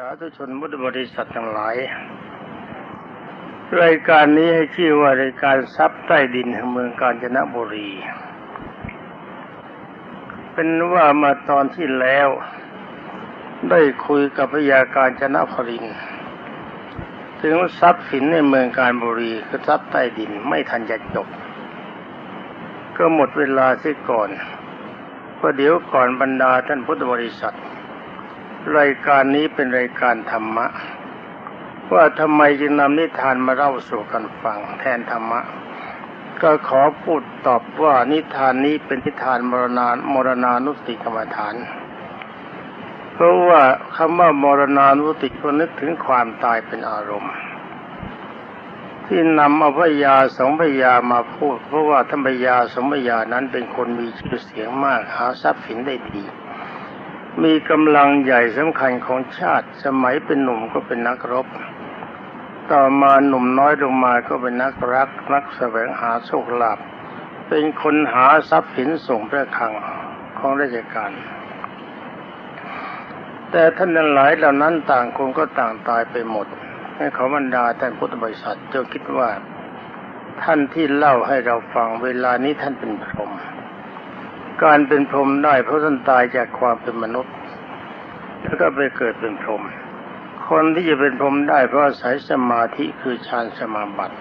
สาธุชนพุทธบริษัททั้งหลาย รายการนี้ให้ชื่อว่ารายการทรัพย์ใต้ดินแห่งเมืองกาญจนบุรี เป็นว่ามาตอนที่แล้ว ได้คุยกับพยาการจนพรินทร์ถึงทรัพย์สินในเมืองการบุรีคือทรัพย์ใต้ดินไม่ทันจะจบ ก็หมดเวลาเสียก่อนเพราะเดี๋ยวก่อนบรรดาท่านพุทธบริษัท รายการนี้เป็นรายการธรรมะ ว่าทำไมจึงนำนิทานมาเล่าสู่กันฟังแทนธรรมะ ก็ขอพูดตอบว่านิทานนี้เป็นนิทานมรณามรณานุสติกรรมฐาน เพราะว่าคำว่ามรณานุสติก็นึกถึงความตายเป็นอารมณ์ ที่นำอาพยาสองพยามาพูด เพราะว่าธรรมยาสองพยานั้นเป็นคนมีชื่อเสียงมากหาทรัพย์สินได้ดี มีกำลังใหญ่สำคัญของชาติสมัยเป็นหนุ่มก็เป็นนักรบ ต่อมาหนุ่มน้อยลงมาก็เป็นนักรัก นักแสวงหาโชคลาภเป็นคนหาทรัพย์สินส่งพระคลังของราชการ แต่ท่านทั้งหลายเหล่านั้นต่างคนก็ต่างตายไปหมด ให้เขาบรรดาท่านพุทธบริษัทเจ้าคิดว่า ท่านที่เล่าให้เราฟังเวลานี้ท่านเป็นพรหม การเป็นพรหมได้เพราะท่านตายจากความเป็นมนุษย์ แล้วก็ไปเกิดเป็นพรหมคนที่จะเป็นพรหมได้เพราะอาศัยสมาธิคือฌานสมาบัติ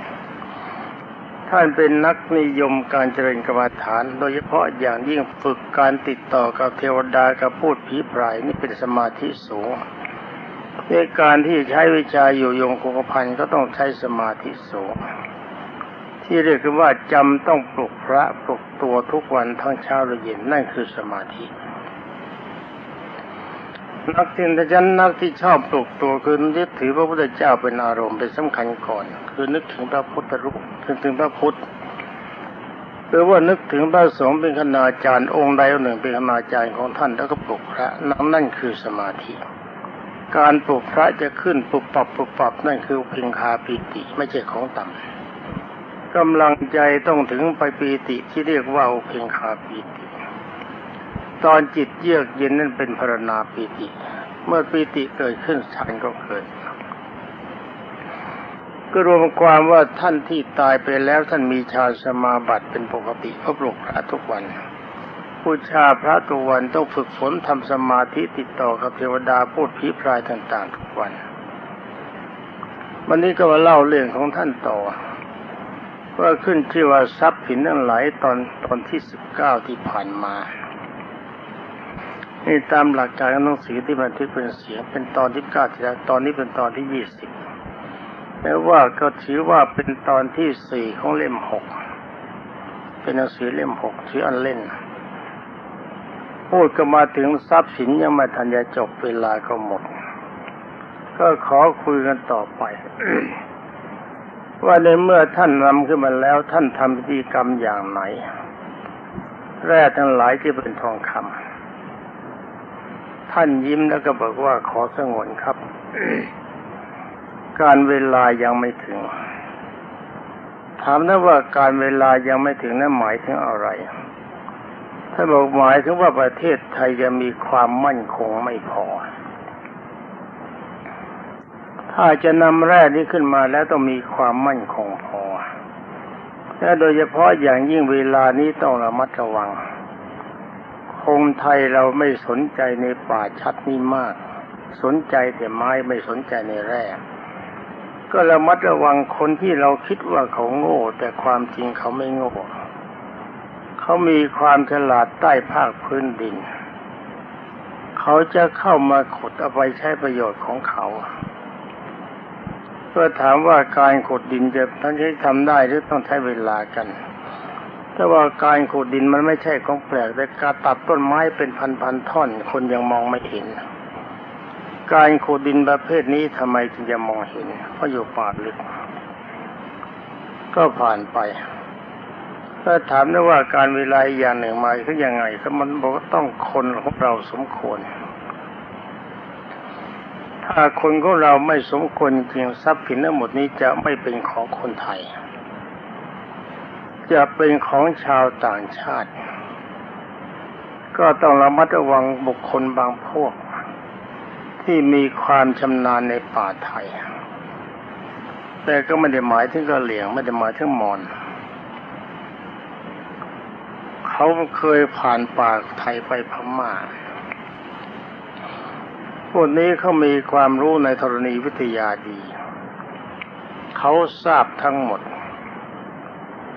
ท่านเป็นนักนิยมการเจริญกรรมฐาน โดยเฉพาะอย่างยิ่งฝึกการติดต่อกับเทวดากับพูดผีพรายนี่เป็นสมาธิสูงในการที่ใช้วิชาอยู่ยงคงกระพันก็ต้องใช้สมาธิสูง ที่เรียกกันว่าจำต้องปลุกพระปลุกตัวทุกวันทั้งเช้าและเย็นนั่นคือสมาธิ นักที่ฉันนักที่ชอบปลุกตัวคือยึดถือพระพุทธเจ้าเป็นอารมณ์เป็นสำคัญก่อน คือนึกถึงพระพุทธรูปนึกถึงพระพุทธหรือว่านึกถึงพระสงฆ์เป็นคณาจารย์องค์ใดองค์หนึ่งเป็นคณาจารย์ของท่านแล้วก็ปลุกพระนั่นนั่นคือสมาธิ การปลุกพระจะขึ้นปุบปับปุบปับนั่นคือเพียงคาปิติไม่ใช่ของต่ำ กำลังใจต้องถึงไปปีติที่เรียกว่าเพงคาปีติ ตอนจิตเยือกเย็นนั่นเป็นพรณาปีติ เมื่อปีติเกิดขึ้นฌานก็เกิดก็รวมความว่าท่านที่ตายไปแล้วท่านมีฌานสมาบัติเป็นปกติก็ปลุกพระทุกวันบูชาพระทุกวันต้องฝึกฝนทำสมาธิติดต่อกับเทวดาพูดผีพรายต่าง ๆ ทุกวัน วันนี้ก็มาเล่าเรื่องของท่านต่อ ว่าขึ้นที่ว่าทรัพย์สินทั้งหลายตอนตอนที่สิบเก้าที่ผ่านมานี่ตามหลักการของหนังสือที่บันทึกเป็นเสียงเป็นตอนที่เก้าที่แล้วตอนนี้เป็นตอนที่ยี่สิบแม้ว่าก็ถือว่าเป็นตอนที่สี่ของเล่มหกเป็นหนังสือเล่มหกชื่ออันเล่น พูดก็มาถึงทรัพย์สินยังไม่ทันจะจบเวลาก็หมด ก็ขอคุยกันต่อไป ว่าในเมื่อท่านนำขึ้นมาแล้วท่านทำพิธีกรรมอย่างไหน แร่ทั้งหลายที่เป็นทองคำท่านยิ้มแล้วก็บอกว่าขอสงวนครับ การเวลายังไม่ถึง ถามนะว่าการเวลายังไม่ถึงนั้นหมายถึงอะไรท่านบอกหมายถึงว่าประเทศไทยจะมีความมั่นคงไม่พอ ถ้าจะนำแร่นี้ขึ้นมาแล้วต้องมีความมั่นคงพอ และโดยเฉพาะอย่างยิ่งเวลานี้ต้องระมัดระวัง คงไทยเราไม่สนใจในป่าชัดนี้มาก สนใจแต่ไม้ไม่สนใจในแร่ ก็ระมัดระวังคนที่เราคิดว่าเขาโง่ แต่ความจริงเขาไม่โง่ เขามีความฉลาดใต้ภาคพื้นดิน เขาจะเข้ามาขุดเอาไปใช้ประโยชน์ของเขา เพื่อถามว่าการขุดดินจะท่านใช้ทำได้หรือต้องใช้เวลากันแต่ว่าการขุดดินมันไม่ใช่ของแปลกแต่การตัดต้นไม้เป็นพันๆท่อน คนยังมองไม่เห็น การขุดดินประเภทนี้ทำไมจึงจะมองเห็น เพราะอยู่ป่าลึก ก็ผ่านไปถ้าถามได้ว่าการเวลาอย่างหนึ่งมาคือยังไงก็มันบอกว่าต้องคนของเราสมควร ถ้าคนของเราไม่สมควรจริงทรัพย์สินทั้งหมดนี้จะไม่เป็นของคนไทย จะเป็นของชาวต่างชาติ ก็ต้องระมัดระวังบุคคลบางพวก ที่มีความชำนาญในป่าไทย แต่ก็ไม่ได้หมายถึงกะเหลี่ยงไม่ได้หมายถึงมอญเขาเคยผ่านป่าไทยไปพม่า พวกนี้เขามีความรู้ในธรณีวิทยาดี เขาทราบทั้งหมด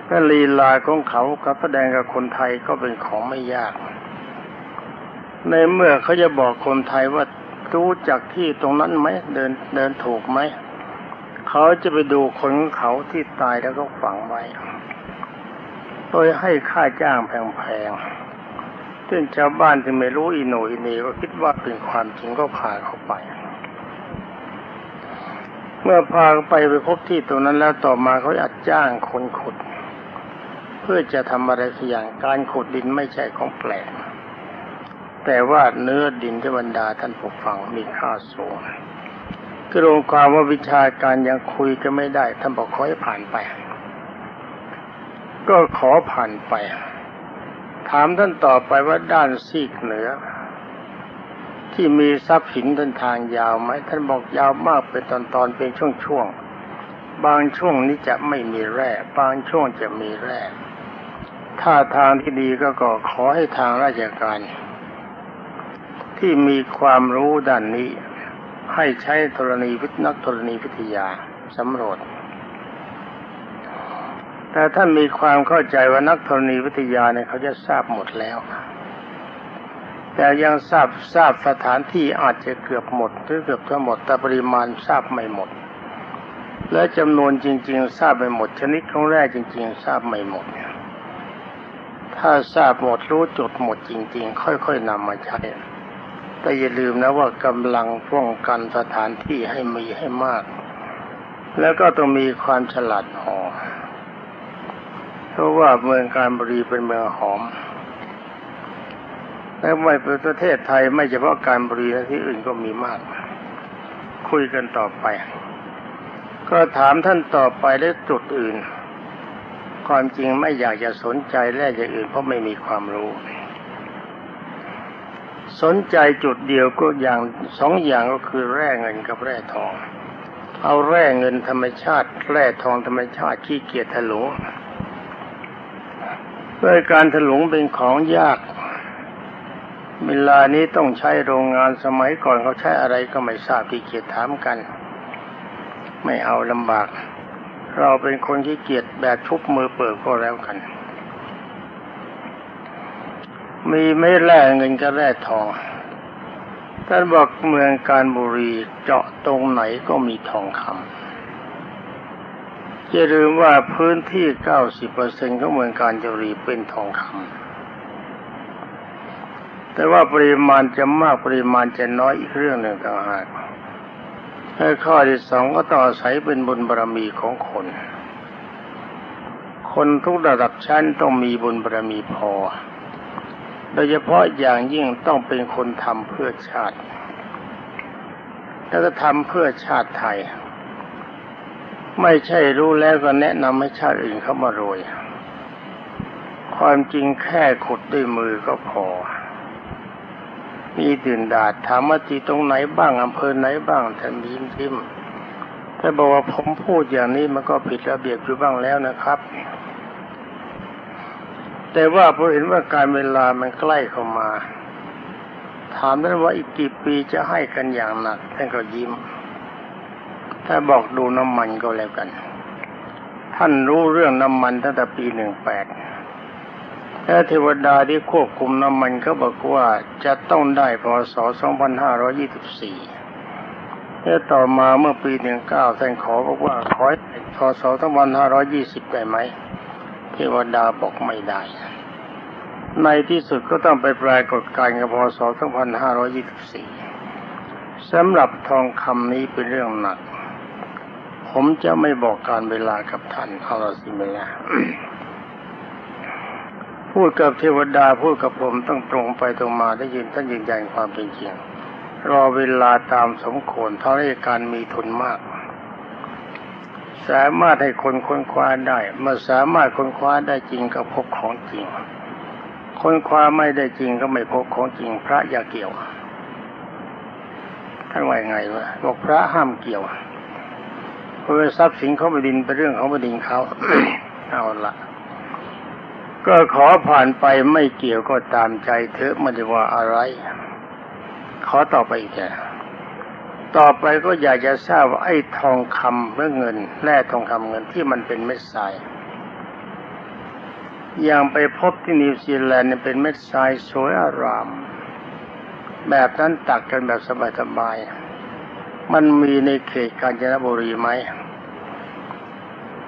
และลีลาของเขากับแสดงกับคนไทยก็เป็นของไม่ยาก ในเมื่อเขาจะบอกคนไทยว่ารู้จักที่ตรงนั้นไหมเดินเดินถูกไหมเขาจะไปดูคนเขาที่ตายแล้วก็ฝังไว้ โดยให้ค่าจ้างแพงๆ ซึ่งชาวบ้านที่ไม่รู้อีโนอีเนีก็คิดว่าเป็นความจริงก็พาเขาไป เมื่อพาไปไปพบที่ตรงนั้นแล้วต่อมาเขาอัดจ้างคนขุด เพื่อจะทำอะไรสักอย่างการขุดดินไม่ใช่ของแปลก แต่ว่าเนื้อดินที่บรรดาท่านผู้ฟังมีค่าสูงคือรวมความว่าวิชาการยังคุยกันไม่ได้ท่านบอกขอให้ผ่านไป ก็ขอผ่านไป ถามท่านต่อไปว่าด้านซีกเหนือ ที่มีทรัพย์สินเดินทางยาวไหมท่านบอกยาวมากเป็นตอนตอนเป็นช่วงๆบางช่วงนี้จะไม่มีแร่บางช่วงจะมีแร่ถ้าทางที่ดีก็ก็ขอให้ทางราชการ ที่มีความรู้ด้านนี้ ให้ใช้ธรณีวิทนักธรณีวิทยาสำรวจ แต่ท่านมีความเข้าใจว่านักธรณีวิทยาเนี่ยเขาจะทราบหมดแล้ว แต่ยังทราบทราบสถานที่อาจจะเกือบหมดหรือเกือบทั้งหมดแต่ปริมาณทราบไม่หมด และจำนวนจริง ๆ ทราบไม่หมด ชนิดของแร่จริง ๆ ทราบไม่หมด ถ้าทราบหมดรู้จุดหมดจริง ๆ ค่อยๆนำมาใช้แต่อย่าลืมนะว่ากำลังป้องกันสถานที่ให้มีให้มาก แล้วก็ต้องมีความฉลาดพอ ราะว่าเมืองการบุรีเป็นเมืองหอมและไม่เป็นประเทศไทยไม่เฉพาะการบุรีนะที่อื่นก็มีมาก คุยกันต่อไป ก็ถามท่านต่อไปได้จุดอื่น ความจริงไม่อยากจะสนใจแร่อย่างอื่นเพราะไม่มีความรู้ สนใจจุดเดียวก็อย่างสองอย่างก็คือแร่เงินกับแร่ทอง เอาแร่เงินธรรมชาติ แร่ทองธรรมชาติขี้เกียจถลุง เพื่อการถลุงเป็นของยาก เวลานี้ต้องใช้โรงงานสมัยก่อนเขาใช้อะไรก็ไม่ทราบที่เกียจถามกัน ไม่เอาลำบาก เราเป็นคนที่เกียจแบบชุบมือเปิดก็แล้วกัน มีไม่แร่เงินกับแร่ทองท่านบอกเมืองการบุรีเจาะตรงไหนก็มีทองคำ อย่าลืมว่าพื้นที่ 90%ของเมืองการบุรีเป็นทองคำแต่ว่าปริมาณจะมากปริมาณจะน้อยอีกเรื่องหนึ่งต่างหากและข้อที่สองก็ต้องอาศัยเป็นบุญบารมีของคน คนทุกระดับชั้นต้องมีบุญบารมีพอ โดยเฉพาะอย่างยิ่งต้องเป็นคนทำเพื่อชาติ แล้วก็ทำเพื่อชาติไทย ไม่ใช่รู้แล้วก็แนะนำให้ชาติอื่นเข้ามาโรยความจริงแค่ขุดด้วยมือก็พอ มีตื่นดาดถามว่าที่ตรงไหนบ้างอำเภอไหนบ้างท่านยิ้มยิ้มถ้าบอกว่าผมพูดอย่างนี้มันก็ผิดระเบียบอยู่บ้างแล้วนะครับ แต่ว่าพอเห็นว่าการเวลามันใกล้เข้ามา ถามท่านว่าอีกกี่ปีจะให้กันอย่างหนักท่านก็ยิ้ม ถ้าบอกดูน้ำมันก็แล้วกัน ท่านรู้เรื่องน้ำมันตั้งแต่ปีหนึ่งแปดและเทวดาที่ควบคุมน้ำมันก็บอกว่าจะต้องได้พศ 2524และต่อมาเมื่อปี 19ท่านขอบอกว่าขอให้พศ 2520 ได้ไหม เทวดาบอกไม่ได้ ในที่สุดก็ต้องไปปรากฏการกับพศ 2524สำหรับทองคำนี้เป็นเรื่องหนัก ผมจะไม่บอกการเวลากับท่านเอาละสิเมล่พูดกับเทวดาพูดกับผมต้องตรงไปตรงมาได้ยินท่านยืนยันความเป็นจริงรอเวลาตามสมควรเท่ารการมีทุนมาก สามารถให้คนค้นคว้าได้เมื่อสามารถค้นคว้าได้จริงก็พบของจริง ค้นคว้าไม่ได้จริงก็ไม่พบของจริง พระอย่าเกี่ยวท่านว่ายังไงวะบอกพระห้ามเกี่ยว เพราะทรัพย์สินของแผ่นดินเป็นเรื่องของแผ่นดินเขาเอาละก็ขอผ่านไปไม่เกี่ยวก็ตามใจเถอะไม่ได้ว่าอะไร ขอต่อไปอีกแกต่อไปก็อยากจะทราบว่าไอ้ทองคำเมื่อเงินแร่ทองคำเงินที่มันเป็นเม็ดทรายอย่างไปพบที่นิวซีแลนด์เนี่ยเป็นเม็ดทรายสวยอาราม แบบนั้นตักกันแบบสบายๆ มันมีในเขตกาญจนบุรีไหม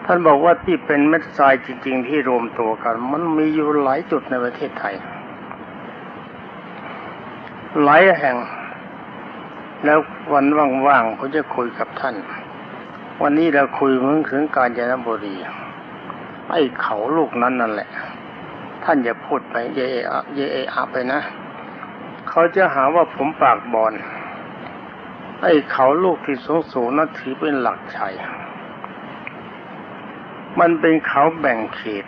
ท่านบอกว่าที่เป็นเม็ดทรายจริง ๆ ที่รวมตัวกัน มันมีอยู่หลายจุดในประเทศไทย หลายแห่ง แล้ววันว่างๆผมจะคุยกับท่าน วันนี้เราคุยมึงถึงกาญจนบุรีไอ้เขาลูกนั้นนั่นแหละ ท่านอย่าพูดไปเยเอะเยเอะไปนะ เขาจะหาว่าผมปากบอล ไอ้เขาลูกที่สูงสูงนั้นถือเป็นหลักชัย มันเป็นเขาแบ่งเขต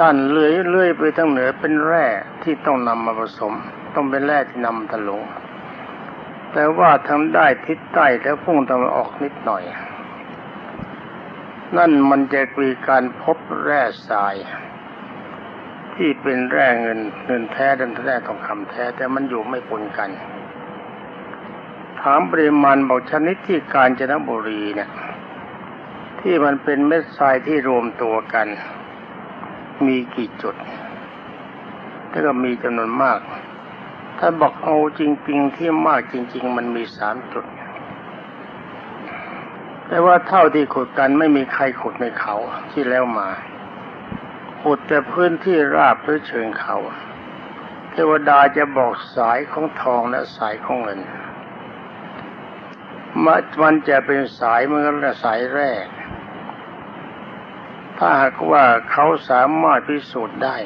ด้านเลื่อยเลื่อยไปทางเหนือเป็นแร่ที่ต้องนำมาผสม ต้องเป็นแร่ที่นำทะลง แต่ว่าทำได้ทิศใต้แล้วพุ่งตะวันออกนิดหน่อย นั่นมันจะมีการพบแร่ทราย ที่เป็นแร่เงินเงินแท้ดันแร่ทองคำแท้แต่มันอยู่ไม่ปนกัน ถามปริมาณบอกชนิดที่กาญจนบุรีเนี่ย ที่มันเป็นเม็ดทรายที่รวมตัวกัน มีกี่จุดแล้วก็มีจำนวนมาก ถ้าบอกเอาจริง ๆ ที่มากจริง ๆ มันมีสามจุด แต่ว่าเท่าที่ขุดกันไม่มีใครขุดในเขาที่แล้วมา ขุดแต่พื้นที่ราบหรือเชิงเขา เทวดาจะบอกสายของทองและสายของเงิน มันจะเป็นสายเหมือนกับสายแรก ถ้าหากว่าเขาสามารถพิสูจน์ได้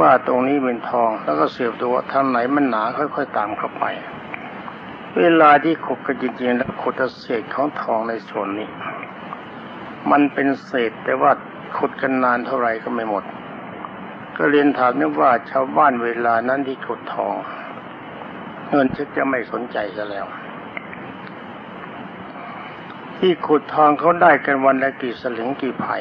ว่าตรงนี้เป็นทองแล้วก็เสียบดูว่าทางไหนมันหนาค่อยๆตามเข้าไป เวลาที่ขุดกันจริงๆแล้วขุดเศษของทองในส่วนนี้ มันเป็นเศษแต่ว่าขุดกันนานเท่าไหร่ก็ไม่หมด ก็เรียนถามนึกว่าชาวบ้านเวลานั้นที่ขุดทอง เงินชักจะไม่สนใจซะแล้ว ที่ขุดทองเขาได้กันวันละกี่สลึงกี่ไผ่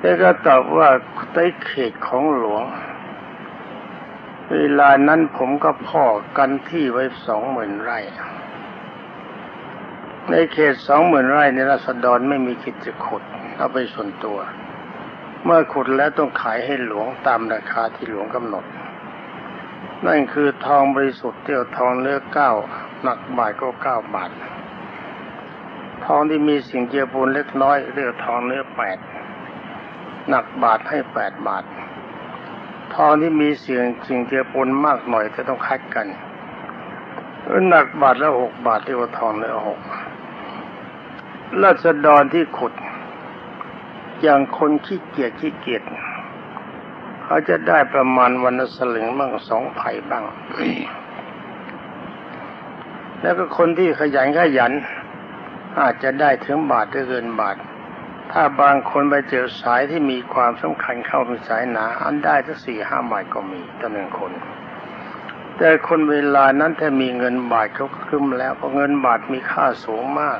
แล้วก็ตอบว่าได้เขตของหลวง เวลานั้นผมก็พ่อกันที่ไว้สองหมื่นไร่ ในเขตสองหมื่นไร่ในรัศดรไม่มีคิจะขุดเอาไปส่วนตัว เมื่อขุดแล้วต้องขายให้หลวงตามราคาที่หลวงกำหนด นั่นคือทองบริสุทธิ์เที่ยวทองเลือกเก้าหนักบาทก็เก้าบาท ทองที่มีสิ่งเจือปนเล็กน้อยเรียกทองเนื้อแปดหนักบาทให้แปดบาท ทองที่มีเสียงสิ่งเจือปนมากหน่อยจะต้องคัดกันหนักบาทละหกบาทเรียกว่าทองเนื้อหกราษฎรที่ขุด อย่างคนขี้เกียจขี้เกียจเขาจะได้ประมาณวันละสลึงบ้างสองไผ่บ้าง แล้วก็คนที่ขยันขยัน อาจจะได้ถึงบาทหรือเกินบาท ถ้าบางคนไปเจอสายที่มีความสำคัญเข้าเป็นสายหนา อันได้ทั้งสี่ห้าบาทก็มีต่อหนึ่งคน แต่คนเวลานั้นถ้ามีเงินบาทเขาก็ขึ้นแล้วเพราะเงินบาทมีค่าสูงมาก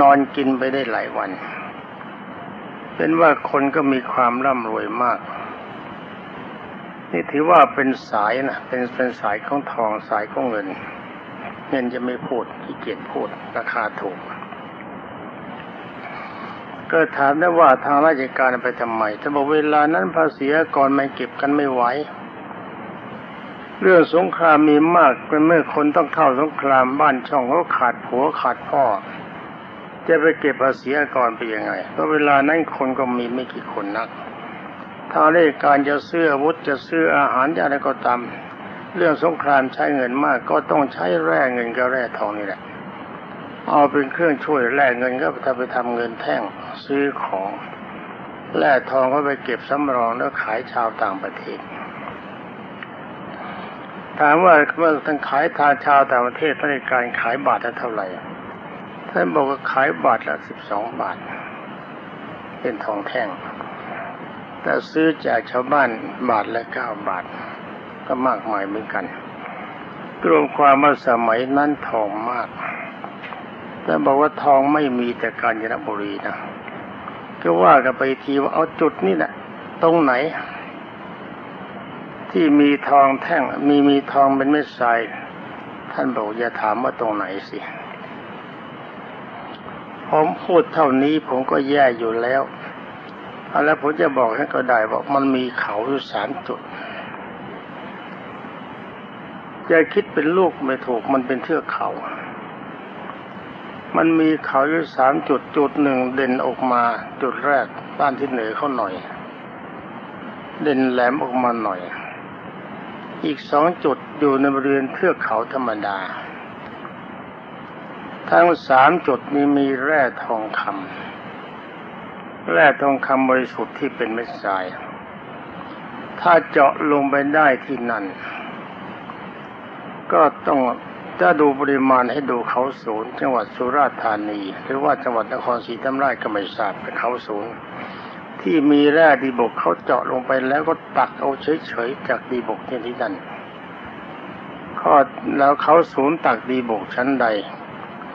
นอนกินไปได้หลายวัน เป็นว่าคนก็มีความร่ำรวยมากนี่ถือว่าเป็นสายนะเป็นเป็นสายของทองสายของเงิน เงินจะไม่พูดขี้เกียจพูด ราคาถูก ก็ถามได้ว่าทางราชการไปทำไมถ้าบอกเวลานั้นภาษีก่อนไม่เก็บกันไม่ไหวเรื่องสงครามมีมากเป็นเมื่อคนต้องเข้าสงครามบ้านช่องเขาขาดผัวขาดพ่อ จะไปเก็บภาษีก่อนไปยังไงเพราะเวลานั้นคนก็มีไม่กี่คนนักทางราชการจะซื้ออาวุธจะซื้ออาหารจะอะไรก็ตาม เรื่องสงครามใช้เงินมากก็ต้องใช้แร่เงินกับแร่ทองนี่แหละ เอาเป็นเครื่องช่วยแร่เงินก็ทำไปทำเงินแท่งซื้อของแร่ทองก็ไปเก็บสำรองแล้วขายชาวต่างประเทศ ถามว่าเมื่อท่านขายทางชาวต่างประเทศท่านการขายบาทเท่าไหร่ท่านบอกว่าขายบาทละสิบสองบาท เป็นทองแท่ง แต่ซื้อจากชาวบ้านบาทละเก้าบาท ก็มากมายเหมือนกันรวมความว่าสมัยนั้นทองมาก แต่บอกว่าทองไม่มีแต่กาญจนบุรีนะก็ว่ากันไปทีว่าเอาจุดนี่แหละตรงไหน ที่มีทองแท่งมีมีทองเป็นเม็ดทรายท่านบอกอย่าถามว่าตรงไหนสิผมพูดเท่านี้ผมก็แย่อยู่แล้วเอาแล้วผมจะบอกให้ก็ได้บอกมันมีเขาอยู่สามจุด จะคิดเป็นลูกไม่ถูกมันเป็นเทือกเขา มันมีเขาอยู่สามจุดจุดหนึ่งเด่นออกมาจุดแรกด้านที่เหนือเขาหน่อย เด่นแหลมออกมาหน่อย อีกสองจุดอยู่ในบริเวณเทือกเขาธรรมดา ทั้งสามจุดนี้มีแร่ทองคำแร่ทองคำบริสุทธิ์ที่เป็นเม็ดทราย ถ้าเจาะลงไปได้ที่นั่น ก็ต้องถ้าดูปริมาณให้ดูเขาศูนย์จังหวัดสุราษฎร์ธานี หรือว่าจังหวัดนครศรีธรรมราชก็ไม่ทราบเป็นเขาศูนย์ที่มีแร่ดีบกเขาเจาะลงไปแล้วก็ตักเอาเฉยๆจากดีบกที่นั่นข้อแล้วเขาศูนย์ตักดีบกชั้นใด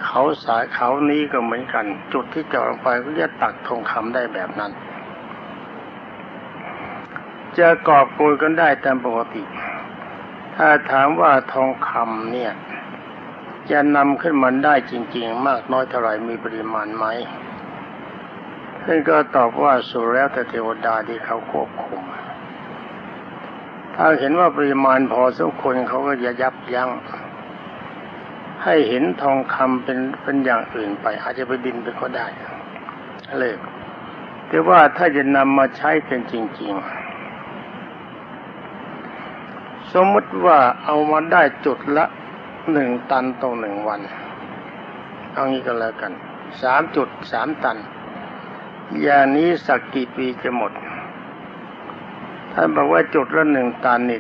เขาสายเขานี้ก็เหมือนกัน จุดที่เจาะลงไปก็จะตักทองคำได้แบบนั้น จะกอบโกยกันได้ตามปกติ ถ้าถามว่าทองคำเนี่ย จะนำขึ้นมาได้จริง ๆ มากน้อยเท่าไหร่มีปริมาณไหมท่านก็ตอบว่าสุดแล้วแต่เทวดาที่เขาควบคุม ถ้าเห็นว่าปริมาณพอสมควรเขาก็จะยับยัง้งให้เห็นทองคำเป็นเป็นอย่างอื่นไป อาจจะไปดินไปก็ได้เลยแต่ว่าถ้าจะนำมาใช้เป็นจริง ๆ สมมติว่าเอามาได้จุดละหนึ่งตันต่อหนึ่งวัน เอางี้ก็แล้วกันสามจุดสามตันอย่างนี้สักกี่ปีจะหมด ท่านบอกว่าจุดละหนึ่งตันนี่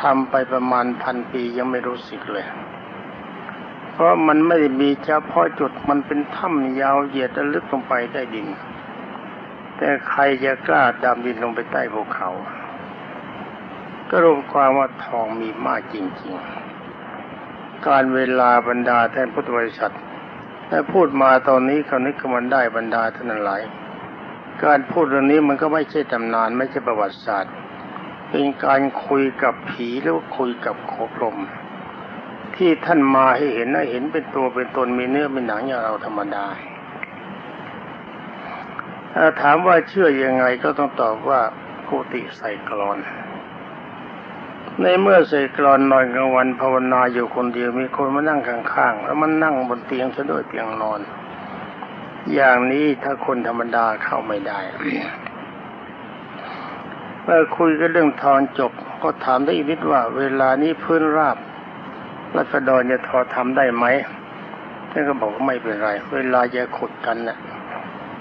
ทำไปประมาณพันปียังไม่รู้สึกเลย เพราะมันไม่ได้มีเฉพาะจุดมันเป็นถ้ำยาวเหยียดและลึกลงไปใต้ดิน แต่ใครจะกล้าดำดินลงไปใต้ภูเขา ก็รวมความว่าทองมีมากจริง ๆ การเวลาบรรดาแทนพุทธบริษัทถ้าพูดมาตอนนี้เขานึกกมันได้บรรดาท่านหลาย การพูดเรื่องนี้มันก็ไม่ใช่ตำนานไม่ใช่ประวัติศาสตร์ เป็นการคุยกับผีหรือคุยกับโคพรมที่ท่านมาให้เห็นนะเห็นเป็นตัวเป็นตนมีเนื้อเป็นหนังอย่างเราธรรมดาถ้าถามว่าเชื่อยังไงก็ต้องตอบว่ากุติใส่กรอน ในเมื่อใส่กรอนนอนกลางวันภาวนาอยู่คนเดียวมีคนมานั่งข้างๆแล้วมันนั่งบนเตียงซะด้วยเตียงนอน อย่างนี้ถ้าคนธรรมดาเข้าไม่ได้เมื่อคุยกันเรื่องทอนจบ ก็ถามได้อีกนิดว่า เวลานี้พื้นราบรัษฎรจะทอทำได้ไหมท่านก็บอกว่าไม่เป็นไร เวลาจะขุดกันนะ่ะ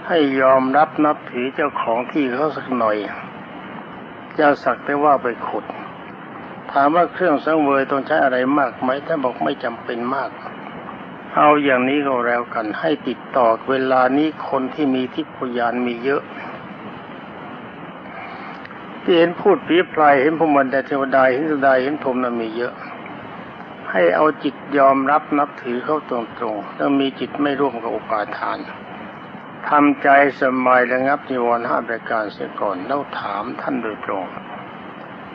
ให้ยอมรับนับถือเจ้าของที่เขาสักหน่อยเจ้าสักแต่ว่าไปขุด ถามว่าเครื่องสังเวยต้องใช้อะไรมากไหมท่านบอกไม่จำเป็นมาก เอาอย่างนี้ก็แล้วกัน ให้ติดต่อเวลานี้คนที่มีทิพยานมีเยอะที่เห็นพูดผีพลายเห็นพรมันแต่เทวดาเห็นสดาเห็นพรมนั้นมีเยอะ ให้เอาจิตยอมรับนับถือเข้าตรงๆแล้วมีจิตไม่ร่วมกับอุปาทานทำใจสบายระงับนิวรณ์ห้าประการเสียก่อนแล้วถามท่านโดยตรง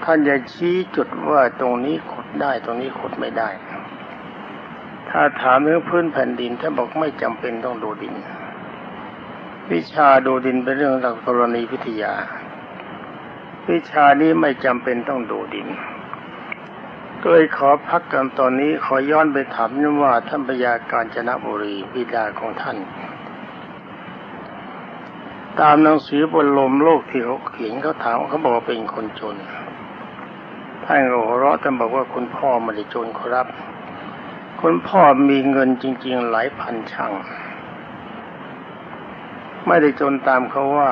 ท่านจะชี้จุดว่าตรงนี้ขุดได้ตรงนี้ขุดไม่ได้ ถ้าถามเรื่องพื้นแผ่นดินท่านบอกไม่จำเป็นต้องดูดิน วิชาดูดินเป็นเรื่องหลักธรณีวิทยา วิชานี้ไม่จำเป็นต้องดูดินก็เลยขอพักกันตอนนี้ขอย้อนไปถามว่าท่านพยาการจนบุรีบิดาของท่าน ตามหนังสือบนลมโลกที่เขาเขียนเขาถามเขาบอกว่าเป็นคนจน ท่านก็หัวเราะท่านบอกว่าคุณพ่อไม่ได้จนครับ คุณพ่อมีเงินจริง ๆ หลายพันช่างไม่ได้จนตามเขาว่า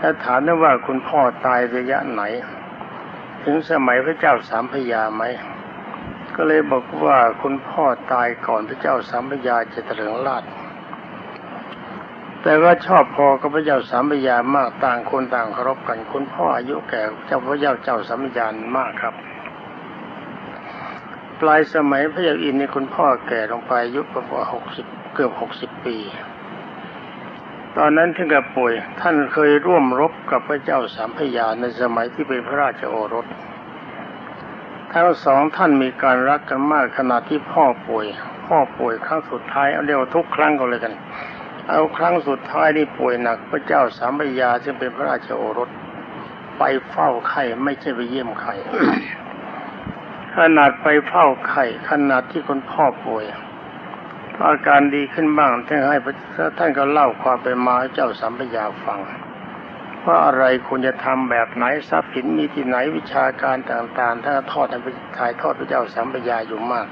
ถ้าถามได้ว่าคุณพ่อตายระยะไหน ถึงสมัยพระเจ้าสามพยาไหม ก็เลยบอกว่าคุณพ่อตายก่อนพระเจ้าสามพยาจะเถลิงราช แต่ว่าชอบพอกับพระเจ้าสามพยามากต่างคนต่างเคารพกันคุณพ่ออายุแก่เจ้าพระเจ้าเจ้าสามพยานมากครับ ปลายสมัยพระเจ้าอินทร์นี่คุณพ่อแก่ลงไปอายุประมาณหกสิบเกือบหกสิบปี ตอนนั้นถึงกับป่วยท่านเคยร่วมรบกับพระเจ้าสามพยาในสมัยที่เป็นพระราชโอรสทั้งสองท่านมีการรักกันมากขณะที่พ่อป่วย พ่อป่วยครั้งสุดท้ายเอาเรียกว่าทุกครั้งก็เลยกัน เอาครั้งสุดท้ายนี่ป่วยหนักพระเจ้าสามพยาซึ่งเป็นพระราชโอรส ไปเฝ้าไข้ไม่ใช่ไปเยี่ยมไข้ขนาดไปเฝ้าไข้ขนาดที่คุณพ่อป่วยอาการดีขึ้นบ้างท่านให้พระท่านก็เล่าความเป็นมาให้เจ้าสัมปยาฟังว่าอะไรควรจะทำแบบไหนทรัพย์สินมีที่ไหนวิชาการต่างๆท่านทอดให้ไปถ่ายทอดพระเจ้าสัมปยาอยู่มาก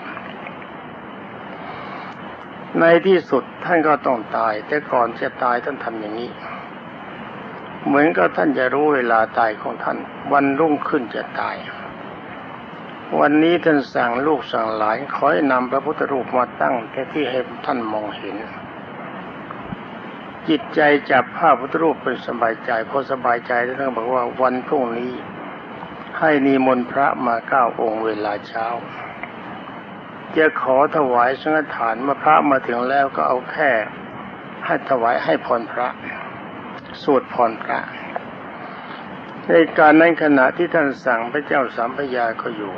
ในที่สุดท่านก็ต้องตาย แต่ก่อนจะตายท่านทำอย่างนี้ เหมือนกับท่านจะรู้เวลาตายของท่าน วันรุ่งขึ้นจะตาย วันนี้ท่านสั่งลูกสั่งหลานขอให้นำพระพุทธรูปมาตั้งแค่ที่ให้ท่านมองเห็น จิตใจจับภาพพุทธรูปเป็นสบายใจพอสบายใจท่านบอกว่าวันพรุ่งนี้ ให้นิมนต์พระมาเก้าองค์เวลาเช้า จะขอถวายสังฆทานเมื่อพระมาถึงแล้วก็เอาแค่ ให้ถวายให้พรพระ สวดพรพระ ในการนั้นขณะที่ท่านสั่งพระเจ้าสามพยาก็อยู่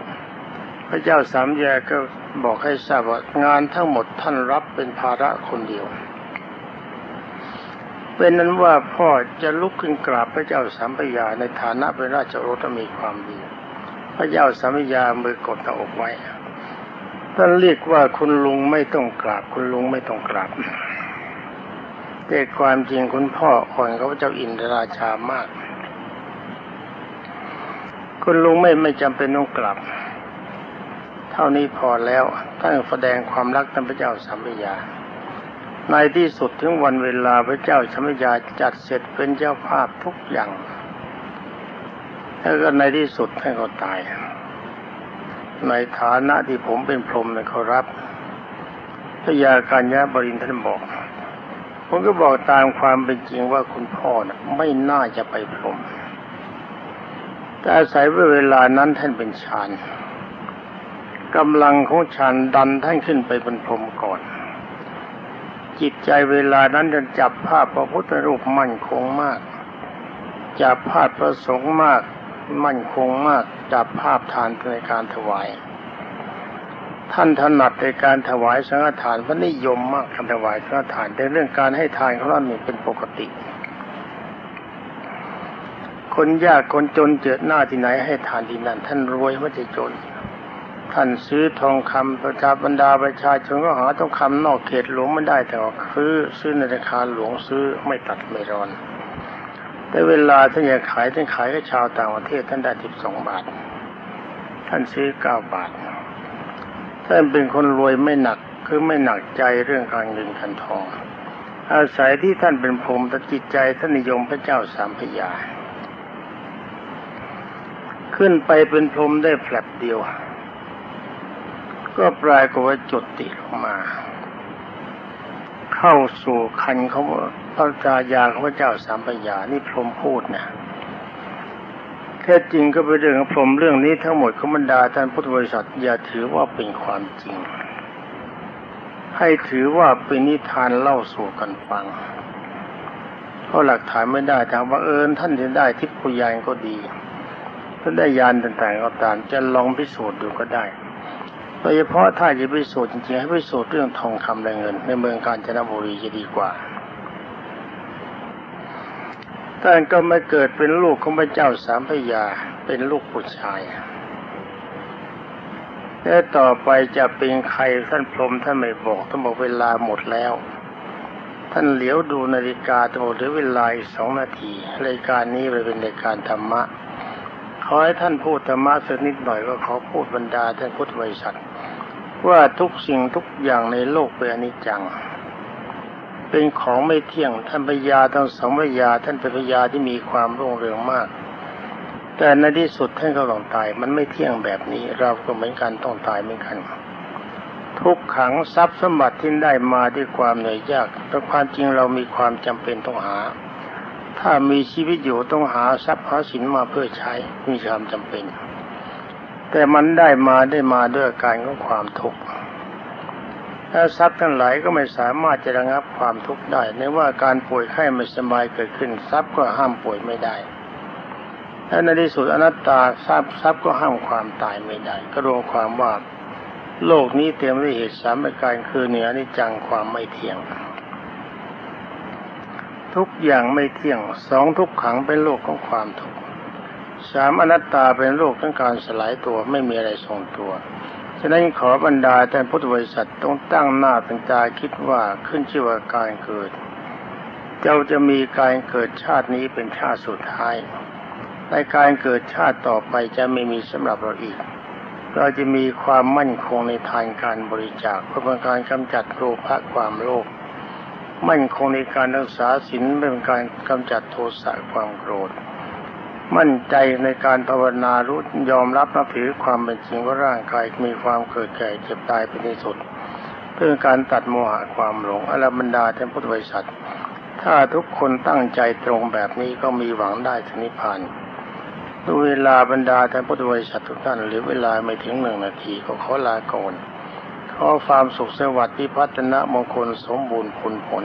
พระเจ้าสามพยาก็บอกให้ทราบว่างานทั้งหมดท่านรับเป็นภาระคนเดียวเป็นนั้นว่าพ่อจะลุกขึ้นกราบพระเจ้าสามพยาในฐานะเป็นราชโอรสมีความดี พระเจ้าสามพยามือกดหน้าอกไว้ ท่านเรียกว่าคุณลุงไม่ต้องกราบ คุณลุงไม่ต้องกราบแต่ความจริงคุณพ่ออ่อนกับพระเจ้าอินทราชามาก คุณลุงไม่ไม่จำเป็นต้องกลับ เท่านี้พอแล้วท่านแสดงความรักท่านพระเจ้าสัมปยา ในที่สุดถึงวันเวลาพระเจ้าสัมปยาจัดเสร็จเป็นเจ้าภาพทุกอย่าง แล้วก็ในที่สุดท่านก็ตาย ในฐานะที่ผมเป็นพรหมเนี่ยเขารับพระยาการยะบรินท่านบอก ผมก็บอกตามความเป็นจริงว่าคุณพ่อนะไม่น่าจะไปพรหมแต่อาศัยเวลานั้นท่านเป็นฌานกำลังของฌานดันท่านขึ้นไปเป็นพรหมก่อน จิตใจเวลานั้นจะจับภาพพระพุทธรูปมั่นคงมาก จับภาพพระสงฆ์มาก มั่นคงมาก จับภาพทานในการถวาย ท่านถนัดในการถวายสังฆทานพระนิยมมากการถวายสังฆทานแต่เรื่องการให้ทานของท่านี่เป็นปกติ คนยากคนจนเจอหน้าที่ไหนให้ทานที่นั่น ท่านรวยไม่ใช่จน ท่านซื้อทองคำประชาบรรดาประชาชนก็หาทองคำนอกเขตหลวงไม่ได้แต่ว่าซื้อซื้อในราคาหลวงซื้อไม่ตัดไม่รอน แต่เวลาท่านอยากขายท่านขายให้ชาวต่างประเทศท่านได้สิบสองบาท ท่านซื้อเก้าบาท ท่านเป็นคนรวยไม่หนักคือไม่หนักใจเรื่องการเงินการทอง อาศัยที่ท่านเป็นพรมแต่จิตใจท่านนิยมพระเจ้าสามพยา ขึ้นไปเป็นพรมได้แผลบเดียว ก็ปลายกว่าจุดติลงมา เข้าสู่คันเขาพ ระจายาของพระเจ้าสามพระยานี่พรหมพูดนะแท้จริงก็เป็นเรื่องของพรหมเรื่องนี้ทั้งหมดขบรรดาท่านพุทธบริษัทอย่าถือว่าเป็นความจริง ให้ถือว่าเป็นนิทานเล่าสู่กันฟังเพราะหลักฐานไม่ได้ถามว่าเอิญท่านจะได้ทิพยานก็ดีถ้าได้ยานต่างๆก็ตามจะลองพิสูจน์ดูก็ได้โดยเฉพาะถ้าจะพิสูจน์จริงๆให้พิสูจน์เรื่องทองคำและเงิน ในเมืองกาญจนบุรีจะดีกว่า ท่านก็ไม่เกิดเป็นลูกของพระเจ้าสามพยาเป็นลูกผู้ชายและต่อไปจะเป็นใครท่านพรหมท่านไม่บอกท่านบอกเวลาหมดแล้ว ท่านเหลียวดูนาฬิกาท่านบอกเหลือเวลาอีกสองนาทีรายการนี้เป็นรายการธรรมะขอให้ท่านพูดธรรมะสักนิดหน่อยก็ขอพูดบรรดาท่านพุทธบริษัทว่าทุกสิ่งทุกอย่างในโลกเป็นอนิจจัง เป็นของไม่เที่ยงท่านพญาทั้งสองพญาท่านเป็นพญาที่มีความรุ่งเรืองมาก แต่ในที่สุดท่านก็ต้องตาย มันไม่เที่ยงแบบนี้ เราก็เหมือนกันต้องตายเหมือนกัน ทุกขังทรัพย์สมบัติที่ได้มาด้วยความเหนื่อยยากแต่ความจริงเรามีความจำเป็นต้องหา ถ้ามีชีวิตอยู่ต้องหาทรัพย์หาสินมาเพื่อใช้มีความจำเป็น แต่มันได้มาได้มาด้วยการของความทุกข์ ถ้าทรัพย์ทั้งหลายก็ไม่สามารถจะระงับความทุกข์ได้ในว่าการป่วยไข้ไม่สบายเกิดขึ้นทรัพย์ก็ห้ามป่วยไม่ได้และในที่สุดอนัตตาทรัพย์ทรัพย์ก็ห้ามความตายไม่ได้ ก็รวมความว่าโลกนี้เต็มด้วยเหตุสามประการคือเหนือนิจจังความไม่เที่ยง ทุกอย่างไม่เที่ยงสองทุกขังเป็นโลกของความทุกข์สามอนัตตาเป็นโลกของการสลายตัวไม่มีอะไรทรงตัว ฉะนั้นขอบรรดาท่านพุทธบริษัทต้องตั้งหน้าตั้งตาคิดว่าขึ้นชื่อว่าการเกิด เจ้าจะมีการเกิดชาตินี้เป็นชาติสุดท้าย ในการเกิดชาติต่อไปจะไม่มีสำหรับเราอีก เราจะมีความมั่นคงในทางการบริจาคเพื่อเป็นการกำจัดโลภะความโลภมั่นคงในการรักษาศีลเป็นการกำจัดโทสะความโกรธ มั่นใจในการภาวนารู้ยอมรับนับถือความเป็นจริงว่าร่างกายมีความเกิดแก่เจ็บตายเป็นที่สุด เพื่อการตัดโมหะความหลงอรบรรดาท่านพุทธบริษัท ถ้าทุกคนตั้งใจตรงแบบนี้ก็มีหวังได้ถึงนิพพานดูเวลาบรรดาท่านพุทธบริษัททุกท่านหรือเวลาไม่ถึงหนึ่งนาทีก็ขอลาก่อนขอความสุขสวัสดิ์พิพัฒนะมงคลสมบูรณ์ผลผล